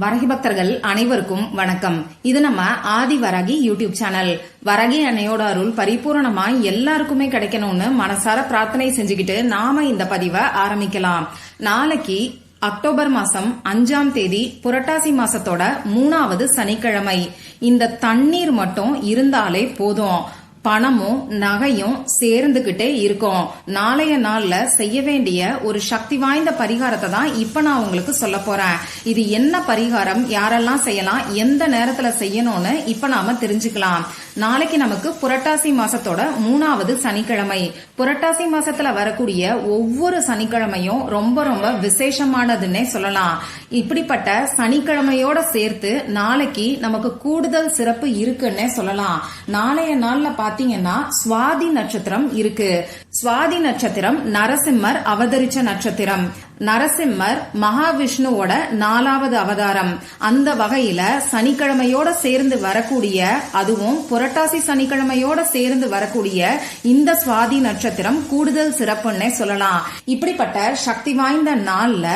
வரகி பக்தர்கள் அனைவருக்கும் வணக்கம். இது நம்ம ஆதி வரகி யூடியூப் சேனல். வரகி அன்னையோட அருள் பரிபூரணமா எல்லாருக்குமே கிடைக்கணும்னு மனசார பிரார்த்தனை செஞ்சுக்கிட்டு நாம இந்த பதிவை ஆரம்பிக்கலாம். நாளைக்கு அக்டோபர் மாசம் அஞ்சாம் தேதி புரட்டாசி மாசத்தோட மூணாவது சனிக்கிழமை. இந்த தண்ணீர் மட்டும் இருந்தாலே போதும். பணமும் நகையும் சேர்ந்துகிட்டே இருக்கும். நாளைய நாள்ல செய்ய வேண்டிய ஒரு சக்தி வாய்ந்த பரிகாரத்தை தான் இப்ப நான் உங்களுக்கு சொல்ல போறேன். இது என்ன பரிகாரம்? யாரெல்லாம் செய்யலாம்? எந்த நேரத்துல செய்யணும்னு இப்ப நாம தெரிஞ்சுக்கலாம். நாளைக்கு நமக்கு புரட்டாசி மாசத்தோட மூணாவது சனிக்கிழமை. புரட்டாசி மாசத்துல வரக்கூடிய ஒவ்வொரு சனிக்கிழமையும் ரொம்ப ரொம்ப விசேஷமானதுன்னே சொல்லலாம். இப்படிப்பட்ட சனிக்கிழமையோட சேர்த்து நாளைக்கு நமக்கு கூடுதல் சிறப்பு இருக்குன்னே சொல்லலாம். நாளைய நாள்ல பாத்தீங்கன்னா சுவாதி நட்சத்திரம் இருக்கு. சுவாதி நட்சத்திரம் நரசிம்மர் அவதரிச்ச நட்சத்திரம். நரசிம்மர் மகாவிஷ்ணுவோட நாலாவது அவதாரம். அந்த வகையில சனிக்கிழமையோட சேர்ந்து வரக்கூடிய அதுவும் புரட்டாசி சனிக்கிழமையோட சேர்ந்து வரக்கூடிய இந்த சுவாதி நட்சத்திரம் கூடுதல் சிறப்புன்னே சொல்லலாம். இப்படிப்பட்ட சக்தி வாய்ந்த நாள்ல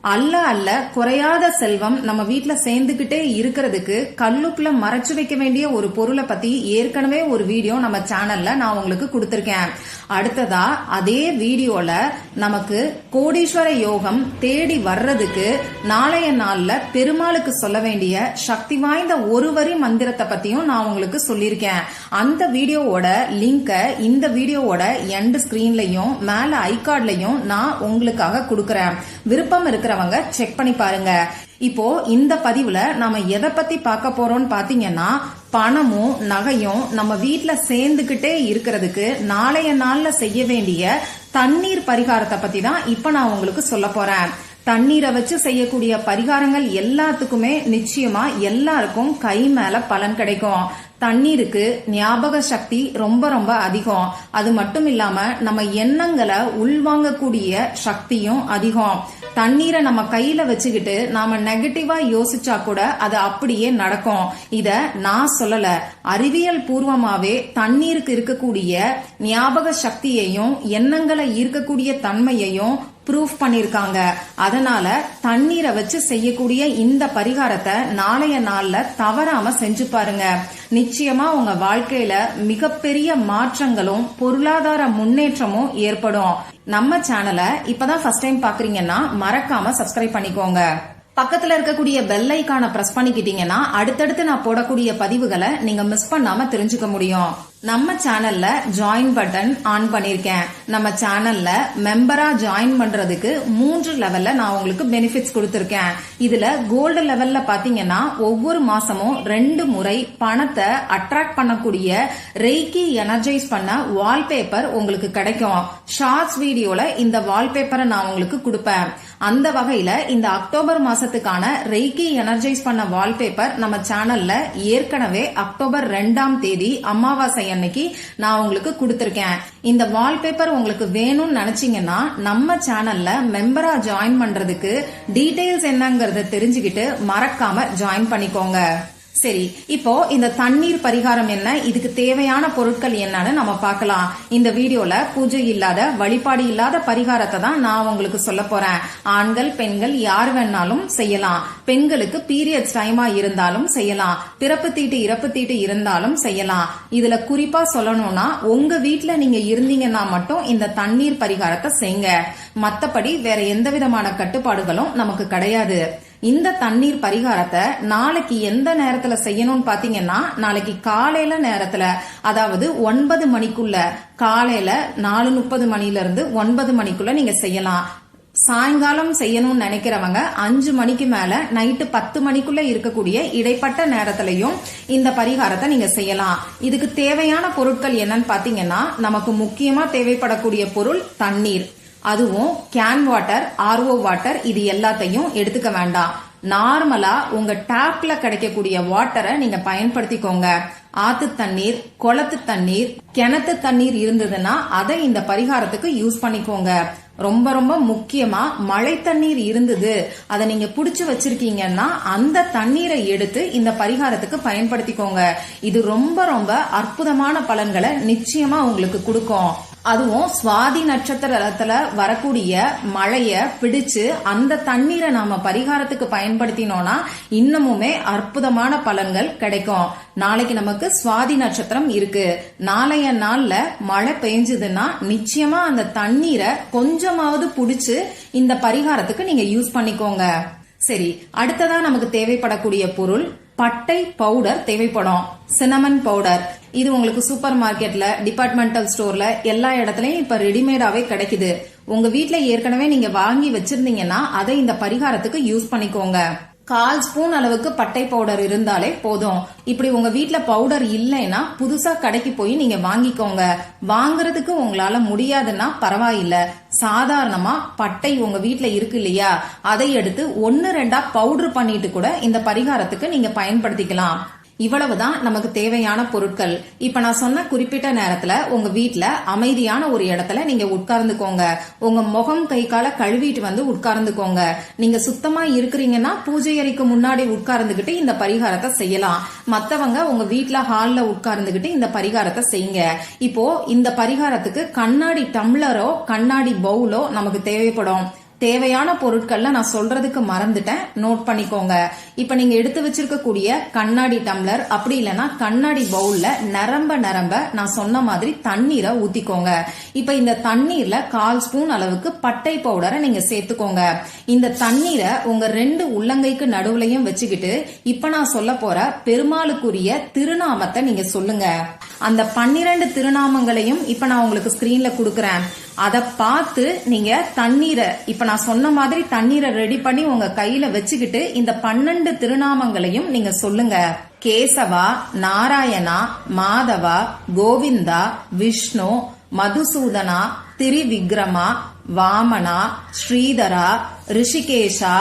அல்ல அல்ல குறையாத செல்வம் நம்ம வீட்டுல சேர்ந்துகிட்டே இருக்கிறதுக்கு கல்லுக்குள்ள மறைச்சு வைக்க வேண்டிய ஒரு பொருளை பத்தி ஏற்கனவே ஒரு வீடியோ நம்ம சேனல்ல நான் உங்களுக்கு கொடுத்திருக்கேன். அடுத்ததா அதே வீடியோல நமக்கு கோடீஸ்வர யோகம் தேடி வர்றதுக்கு நாளைய நாள்ல பெருமாளுக்கு சொல்ல வேண்டிய சக்தி வாய்ந்த ஒரு வரி மந்திரத்தை பத்தியும் நான் உங்களுக்கு சொல்லியிருக்கேன். அந்த வீடியோவோட லிங்க இந்த வீடியோவோட எண்ட் ஸ்கிரீன்லயும் மேல ஐகார்ட்லயும் நான் உங்களுக்காக கொடுக்கறேன். விருப்பம் இருக்கிறவங்க செக் பண்ணி பாருங்க. இப்போ இந்த பதிவுல நாம எதை பத்தி பார்க்க போறோம்னு பாத்தீங்கன்னா பணமும் நகையும் நம்ம வீட்டுல சேர்ந்துகிட்டே இருக்கிறதுக்கு நாளைய நாள்ல செய்ய வேண்டிய தண்ணீர் பரிகாரத்தை பத்தி தான் இப்ப நான் உங்களுக்கு சொல்ல போறேன். தண்ணீரை வச்சு செய்யக்கூடிய பரிகாரங்கள் எல்லாத்துக்குமே நிச்சயமா எல்லாருக்கும் கை மேல பலன் கிடைக்கும். தண்ணீருக்கு ஞாபக சக்தி ரொம்ப ரொம்ப அதிகம். அது மட்டும் இல்லாம நம்ம எண்ணங்களை உள்வாங்கக்கூடிய சக்தியும் அதிகம். தண்ணீரை நம்ம கையில வச்சுக்கிட்டு நாம நெகட்டிவா யோசிச்சா கூட அது அப்படியே நடக்கும். இத நான் சொல்லல. அறிவியல் பூர்வமாவே தண்ணீருக்கு இருக்கக்கூடிய ஞாபக சக்தியையும் எண்ணங்களை ஈர்க்கக்கூடிய தன்மையையும் ப்ரூஃப் பண்ணிருக்காங்க. அதனால தண்ணீரை வச்சு செய்யக்கூடிய இந்த பரிகாரத்தை நாளைய நாள்ல தவறாம செஞ்சு பாருங்க. நிச்சயமா உங்க வாழ்க்கையில மிகப்பெரிய மாற்றங்களும் பொருளாதார முன்னேற்றமும் ஏற்படும். நம்ம சேனலை இப்பதான் ஃபர்ஸ்ட் டைம் பாக்குறீங்கன்னா மறக்காம சப்ஸ்கிரைப் பண்ணிக்கோங்க. பக்கத்துல இருக்கக்கூடிய பெல் ஐக்கான பிரஸ் பண்ணிக்கிட்டீங்கன்னா அடுத்தடுத்து நான் போடக்கூடிய பதிவுகளை நீங்க மிஸ் பண்ணாம தெரிஞ்சுக்க முடியும். நம்ம சேனல்ல ஜாயின் பட்டன் ஆன் பண்ணிருக்கேன். நம்ம சேனல்ல மெம்பரா ஜாயின் பண்றதுக்கு மூன்று லெவல்ல நான் உங்களுக்கு பெனிஃபிட்ஸ் கொடுத்திருக்கேன். இதுல கோல்டு லெவல்ல பாத்தீங்கன்னா ஒவ்வொரு மாசமும் ரெண்டு முறை பணத்தை அட்ராக்ட் பண்ணக்கூடிய ரெய்கி எனர்ஜைஸ் பண்ண வால்பேப்பர் உங்களுக்கு கிடைக்கும். ஷார்ட்ஸ் வீடியோல இந்த வால்பேப்பரை நான் உங்களுக்கு கொடுப்பேன். அந்த வகையில இந்த அக்டோபர் மாசத்துக்கான ரெய்கி எனர்ஜைஸ் பண்ண வால்பேப்பர் நம்ம சேனல்ல ஏற்கனவே அக்டோபர் ரெண்டாம் தேதி அமாவாசை அன்னைக்கு நான் உங்களுக்கு கொடுத்திருக்கேன். இந்த வால்பேப்பர் உங்களுக்கு வேணும்னு நினைச்சீங்கன்னா நம்ம சேனல்ல மெம்பரா ஜாயின் பண்றதுக்கு டீடைல்ஸ் என்னங்கறத தெரிஞ்சுக்கிட்டு மறக்காம ஜாயின் பண்ணிக்கோங்க. சரி இப்போ இந்த தண்ணீர் பரிகாரம் என்ன? இதுக்கு தேவையான பொருட்கள் என்னன்னு நம்ம பார்க்கலாம். இந்த வீடியோல பூஜை இல்லாத வழிபாடு இல்லாத பரிகாரத்தை தான் நான் உங்களுக்கு சொல்ல போறேன். ஆண்கள் பெண்கள் யார் வேணாலும் செய்யலாம். பெண்களுக்கு பீரியட்ஸ் டைமா இருந்தாலும் செய்யலாம். பிறப்பு தீட்டு இறப்பு தீட்டு இருந்தாலும் செய்யலாம். இதுல குறிப்பா சொல்லணும்னா உங்க வீட்டுல நீங்க இருந்தீங்கன்னா மட்டும் இந்த தண்ணீர் பரிகாரத்தை செய்யுங்க மத்தபடி வேற எந்த விதமான கட்டுப்பாடுகளும் நமக்கு கிடையாது. இந்த தண்ணீர் பரிகாரத்தை நாளைக்கு எந்த நேரத்துல செய்யணும்னு பாத்தீங்கன்னா நாளைக்கு காலையில நேரத்துல அதாவது ஒன்பது மணிக்குள்ள காலையில நாலு முப்பது மணில இருந்து ஒன்பது மணிக்குள்ள நீங்க செய்யலாம். சாயங்காலம் செய்யணும்னு நினைக்கிறவங்க அஞ்சு மணிக்கு மேல நைட்டு பத்து மணிக்குள்ள இருக்கக்கூடிய இடைப்பட்ட நேரத்திலையும் இந்த பரிகாரத்தை நீங்க செய்யலாம். இதுக்கு தேவையான பொருட்கள் என்னன்னு பாத்தீங்கன்னா நமக்கு முக்கியமா தேவைப்படக்கூடிய பொருள் தண்ணீர். அதுவும் கேன் வாட்டர் ஆர்ஓ வாட்டர் இது எல்லாத்தையும் எடுத்துக்க வேண்டாம். நார்மலா உங்க டேப்ல கிடைக்கக்கூடிய வாட்டரை நீங்க பயன்படுத்திக்கோங்க. ஆத்து தண்ணீர் குளத்து தண்ணீர் கிணத்து தண்ணீர் இருந்ததுன்னா அதை இந்த பரிகாரத்துக்கு யூஸ் பண்ணிக்கோங்க. ரொம்ப ரொம்ப முக்கியமா மழை தண்ணீர் இருந்தது அதை நீங்க புடிச்சு வச்சிருக்கீங்கன்னா அந்த தண்ணீரை எடுத்து இந்த பரிகாரத்துக்கு பயன்படுத்திக்கோங்க. இது ரொம்ப ரொம்ப அற்புதமான பலன்களை நிச்சயமா உங்களுக்கு கொடுக்கும். அதுவும் சுவாதி நட்சத்திரத்துல வரக்கூடிய மழைய பிடிச்சு அந்த தண்ணீரை நாம பரிகாரத்துக்கு பயன்படுத்தினோம்னா இன்னமுமே அற்புதமான பலன்கள் கிடைக்கும். நாளைக்கு நமக்கு சுவாதி நட்சத்திரம் இருக்கு. நாளைய நாள்ல மழை பெஞ்சதுன்னா நிச்சயமா அந்த தண்ணீரை கொஞ்சமாவது புடிச்சு இந்த பரிகாரத்துக்கு நீங்க யூஸ் பண்ணிக்கோங்க. சரி அடுத்ததா நமக்கு தேவைப்படக்கூடிய பொருள் பட்டை பவுடர் தேவைப்படும். Cinnamon powder. இது உங்களுக்கு சூப்பர் மார்க்கெட்ல டிபார்ட்மெண்டல் ஸ்டோர்ல எல்லா இடத்துலயும் இப்ப ரெடிமேடாவே கிடைக்குது. உங்க வீட்ல ஏற்கனவே நீங்க வாங்கி வச்சிருந்தீங்கன்னா அதை இந்த பரிகாரத்துக்கு யூஸ் பண்ணிக்கோங்க. கால் ஸ்பூன் அளவுக்கு பட்டை பவுடர் இருந்தாலே போதும். இப்படி உங்க வீட்ல பவுடர் இல்லைன்னா புதுசா கடைக்கு போய் நீங்க வாங்கிக்கோங்க. வாங்குறதுக்கு உங்களால முடியாதுன்னா பரவாயில்ல. சாதாரணமா பட்டை உங்க வீட்ல இருக்கு இல்லையா? அதை எடுத்து ஒன்னு ரெண்டா பவுடர் பண்ணிட்டு கூட இந்த பரிகாரத்துக்கு நீங்க பயன்படுத்திக்கலாம். இவ்வளவுதான் நமக்கு தேவையான பொருட்கள். இப்ப நான் சொன்ன குறிப்பிட்ட நேரத்துல உங்க வீட்டுல அமைதியான ஒரு இடத்துல நீங்க உட்கார்ந்துக்கோங்க. உங்க முகம் கை கால கழுவிட்டு வந்து உட்கார்ந்துக்கோங்க. நீங்க சுத்தமா இருக்கிறீங்கன்னா பூஜை அறைக்கு முன்னாடி உட்கார்ந்துகிட்டு இந்த பரிகாரத்தை செய்யலாம். மத்தவங்க உங்க வீட்டுல ஹால்ல உட்கார்ந்துகிட்டு இந்த பரிகாரத்தை செய்யுங்க. இப்போ இந்த பரிகாரத்துக்கு கண்ணாடி டம்ளரோ கண்ணாடி பவுலோ நமக்கு தேவைப்படும். தேவையான பொருட்கள்லாம் நான் சொல்றதுக்கு மறந்துட்டேன். நோட் பண்ணிக்கோங்க. இப்ப நீங்க எடுத்து வச்சிருக்கக்கூடிய கண்ணாடி டம்ளர் அப்படி இல்லைன்னா கண்ணாடி பவுல்ல நரம்ப நரம்ப நான் சொன்ன மாதிரி தண்ணீரை ஊத்திக்கோங்க. இப்ப இந்த தண்ணீர்ல கால் ஸ்பூன் அளவுக்கு பட்டை பவுடரை நீங்க சேர்த்துக்கோங்க. இந்த தண்ணீரை உங்க ரெண்டு உள்ளங்கைக்கு நடுவுலையும் வச்சுக்கிட்டு இப்ப நான் சொல்ல போற பெருமாளுக்குரிய திருநாமத்தை நீங்க சொல்லுங்க. அந்த பன்னிரண்டு திருநாமங்களையும் இப்ப நான் உங்களுக்கு ஸ்கிரீன்ல கொடுக்குறேன். அதை பார்த்து நீங்க தண்ணீரை இப்ப நான் சொன்ன மாதிரி தண்ணீரை ரெடி பண்ணி உங்க கையில வச்சுக்கிட்டு இந்த பன்னெண்டு திருநாமங்களையும் நீங்க சொல்லுங்க. கேசவா நாராயணா மாதவா கோவிந்தா விஷ்ணு மதுசூதனா திரிவிக்ரமா வாமனா ஸ்ரீதரா ரிஷிகேஷா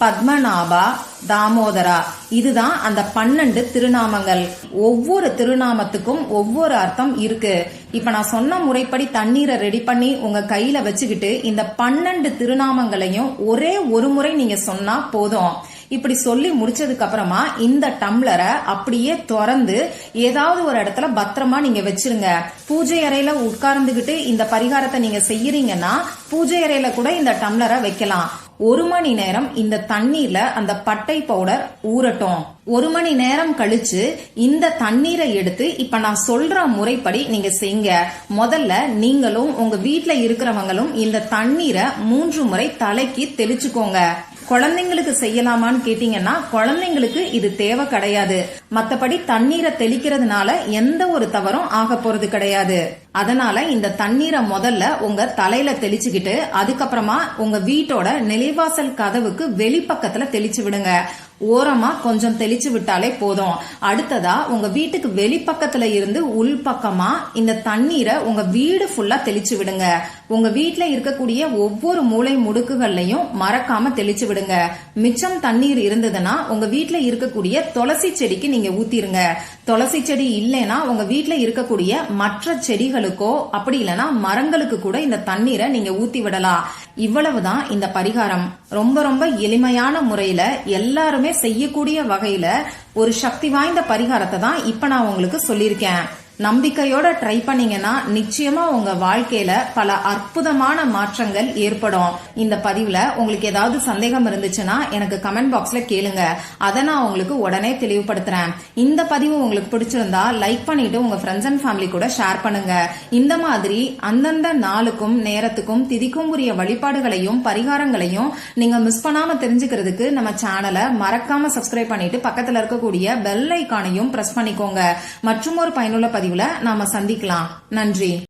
பத்மநாபா தாமோதரா. இதுதான் அந்த பன்னெண்டு திருநாமங்கள். ஒவ்வொரு திருநாமத்துக்கும் ஒவ்வொரு அர்த்தம் இருக்கு. இப்ப நான் சொன்ன முறைப்படி தண்ணீரை ரெடி பண்ணி உங்க கையில வச்சுக்கிட்டு இந்த பன்னெண்டு திருநாமங்களையும் ஒரே ஒரு முறை நீங்க சொன்னா போதும். இப்படி சொல்லி முடிச்சதுக்கு அப்புறமா இந்த டம்ளரை அப்படியே திறந்து ஏதாவது ஒரு இடத்துல பத்திரமா நீங்க வச்சிருங்க. பூஜை அறையில உட்கார்ந்துகிட்டு இந்த பரிகாரத்தை நீங்க செய்யறீங்கன்னா பூஜை அறையில கூட இந்த டம்ளரை வைக்கலாம். ஒரு மணி நேரம் இந்த தண்ணீர்ல அந்த பட்டை பவுடர் ஊறட்டும். ஒரு மணி நேரம் கழிச்சு இந்த தண்ணீரை எடுத்து இப்ப நான் சொல்ற முறைப்படி நீங்க செய்யுங்க முதல்ல நீங்களும் உங்க வீட்டுல இருக்கிறவங்களும் இந்த தண்ணீரை மூன்று முறை தலைக்கு தெளிச்சுக்கோங்க. குழந்தைங்களுக்கு செய்யலாமான்னு கேட்டீங்கன்னா குழந்தைங்களுக்கு இது தேவை கிடையாது. மத்தபடி தண்ணீரை தெளிக்கிறதுனால எந்த ஒரு தவறும் ஆக போறது கிடையாது. அதனால இந்த தண்ணீரை முதல்ல உங்க தலையில தெளிச்சுக்கிட்டு அதுக்கப்புறமா உங்க வீட்டோட நிலைவாசல் கதவுக்கு வெளிப்பக்கத்துல தெளிச்சு விடுங்க. ஓரமா கொஞ்சம் தெளிச்சு விட்டாலே போதும். அடுத்ததா உங்க வீட்டுக்கு வெளிப்பக்கத்துல இருந்து உள்பக்கமா இந்த தண்ணீரை உங்க வீடு ஃபுல்லா தெளிச்சு விடுங்க. உங்க வீட்டுல இருக்கக்கூடிய ஒவ்வொரு மூளை முடுக்குகள்லையும் மறக்காம தெளிச்சு விடுங்க. மிச்சம் தண்ணீர் இருந்ததுன்னா உங்க வீட்டுல இருக்கக்கூடிய துளசி செடிக்கு நீங்க ஊத்திருங்க. துளசி செடி இல்லைன்னா உங்க வீட்டுல இருக்கக்கூடிய மற்ற செடிகளுக்கோ அப்படி இல்லைன்னா மரங்களுக்கு கூட இந்த தண்ணீரை நீங்க ஊத்தி விடலாம். இவ்வளவுதான் இந்த பரிகாரம். ரொம்ப ரொம்ப எளிமையான முறையில எல்லாருமே செய்யக்கூடிய வகையில ஒரு சக்தி வாய்ந்த பரிகாரத்தை தான் இப்ப நான் உங்களுக்கு சொல்லியிருக்கேன். நம்பிக்கையோட ட்ரை பண்ணீங்கன்னா நிச்சயமா உங்க வாழ்க்கையில பல அற்புதமான மாற்றங்கள் ஏற்படும். இந்த பதிவுல உங்களுக்கு ஏதாவது சந்தேகம் இருந்துச்சுன்னா எனக்கு கமெண்ட் பாக்ஸ்ல கேளுங்க. அதை நான் உங்களுக்கு உடனே தெளிவுபடுத்துறேன். இந்த பதிவு உங்களுக்கு பிடிச்சிருந்தா லைக் பண்ணிட்டு உங்க ஃப்ரெண்ட்ஸ் அண்ட் ஃபேமிலி கூட ஷேர் பண்ணுங்க. இந்த மாதிரி அந்தந்த நாளுக்கும் நேரத்துக்கும் திதிக்கும் உரிய வழிபாடுகளையும் பரிகாரங்களையும் நீங்க மிஸ் பண்ணாம தெரிஞ்சுக்கிறதுக்கு நம்ம சேனலை மறக்காம சப்ஸ்கிரைப் பண்ணிட்டு பக்கத்துல இருக்கக்கூடிய பெல் ஐக்கானையும் பிரஸ் பண்ணிக்கோங்க. மற்றும் ஒரு பயனுள்ள பதிவுல நாம சந்திக்கலாம். நன்றி.